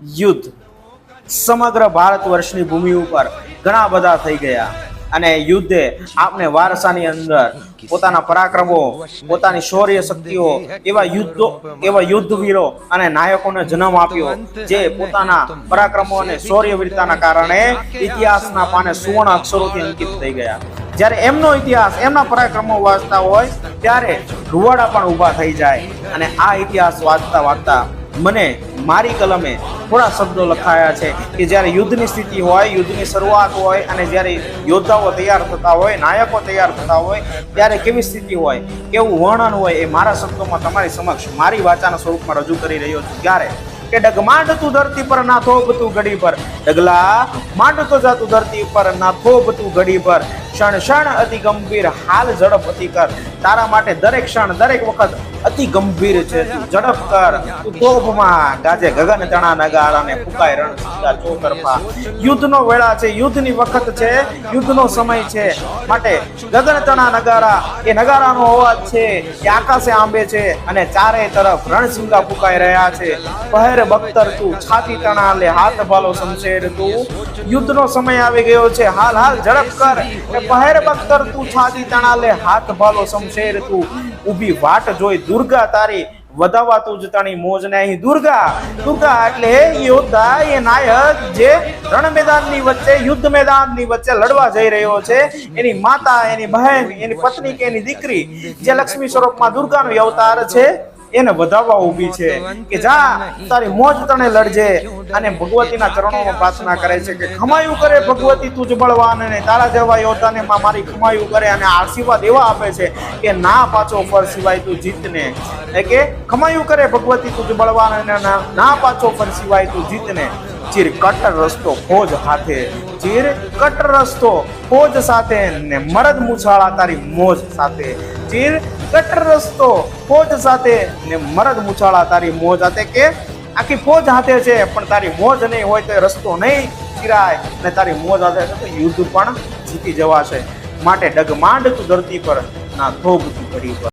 યુદ્ધ. સમગ્ર ભારત વર્ષની ભૂમિ ઉપર ઘણા બધા થઈ ગયા. અને યુદ્ધે આપને વારસાની અંદર પોતાના પરાક્રમો, પોતાની શૌર્ય શક્તિઓ, એવા યુદ્ધો, એવા યુદ્ધવીરો અને નાયકોને જન્મ આપ્યો, જે પોતાના પરાક્રમો અને શૌર્યવીરતાના કારણે ઇતિહાસના પાને સુવર્ણ અક્ષરોથી અંકિત થઈ ગયા. જ્યારે એમનો ઇતિહાસ, એમના પરાક્રમો વાંચતા હોય, ત્યારે રૂવાડા પણ ઊભા થઈ જાય અને આ ઇતિહાસ વાંચતા વાંચતા મને મારી કલમે થોડા શબ્દો લખાયા છે કે જ્યારે યુદ્ધની સ્થિતિ હોય, યુદ્ધની શરૂઆત હોય અને જ્યારે યોદ્ધાઓ તૈયાર થતા હોય, નાયકો તૈયાર થતા હોય, ત્યારે કેવી સ્થિતિ હોય, કેવું વર્ણન હોય એ મારા શબ્દોમાં તમારી સમક્ષ મારી વાચાના સ્વરૂપમાં રજૂ કરી રહ્યો છું. ત્યારે કે ડગમાંડ તું ધરતી પર ના થોપ તું ઘડી પર. ડગલા માંડ તો જા તું ધરતી પર ના થોપ તું ઘડી પર. ક્ષણ ક્ષણ અતિ ગંભીર હાલ ઝડપ અતિ કર તારા માટે દરેક ક્ષણ, દરેક વખત અતિ ગંભીર છે ઝડપ કર. તોપમાં. ગાજે ગગન તણા નગારા ને ફૂકાય રણ સીધા ચોતરફા યુદ્ધનો વેળા છે, યુદ્ધની વખત છે, યુદ્ધનો સમય છે. માટે ગગન તણા નગારા, એ નગારાનો અવાજ છે એ આકાશે આંબે છે અને ચારે તરફ રણસિંગા ફૂંકાઈ રહ્યા છે. પહેર બખ્તર તું, છાતી તણા લે હાથ ભાલો શમશેર તું. યુદ્ધનો સમય આવી ગયો છે. હાલ હાલ ઝડપ કર. પહેર બખ્તર તું છાદી તણા લે હાથ ભાલો શમશેર તું. ઊભી વાટ જોઈ, દુર્ગા, તારી વધાવા તું જ તણી મોજ ને અહીં. દુર્ગા દુર્ગા, એટલે યોદ્ધા એ નાયક જે રણ મેદાનની વચ્ચે, યુદ્ધ મેદાનની વચ્ચે લડવા જઈ રહ્યો છે, એની માતા, એની બહેન, એની પત્ની કે એની દીકરી, જે લક્ષ્મી સ્વરૂપમાં દુર્ગાનો અવતાર છે એને વધાવવા ઊભી છે કે જા તારી મોજ તને લડજે. અને ભગવતીના ચરણોમાં પ્રાર્થના કરે છે કે ખમાયું કરે ભગવતી તુજ બળવાન અને તારા જેવા યોદ્ધાને માં મારી ખમાયું કરે અને આશીર્વાદ એવા આપે છે કે ના પાછો ફર સિવાય તું જીતને. કે ખમાયું કરે ભગવતી તુજ બળવાન અને ના- ના પાછો ફર સિવાય તું જીતને. ચીર કટર રસ્તો ફોજ હાથે, ચીર કટર રસ્તો ફોજ સાથે ને મરદ મુછાળા તારી મોજ સાથે. ચીર કટર રસ્તો ફોજ સાથે ને મરદ મુછાળા તારી મોજ સાથે કે આખી ફોજ હાથે છે, પણ તારી મોજ નહીં હોય તો રસ્તો નહીં ચીરાય ને તારી મોજ હાથે તો યુદ્ધ પણ જીતી જવાશે. માટે ડગમાંડ તું ધરતી પર, ના ધોગ તું ઘડી પર.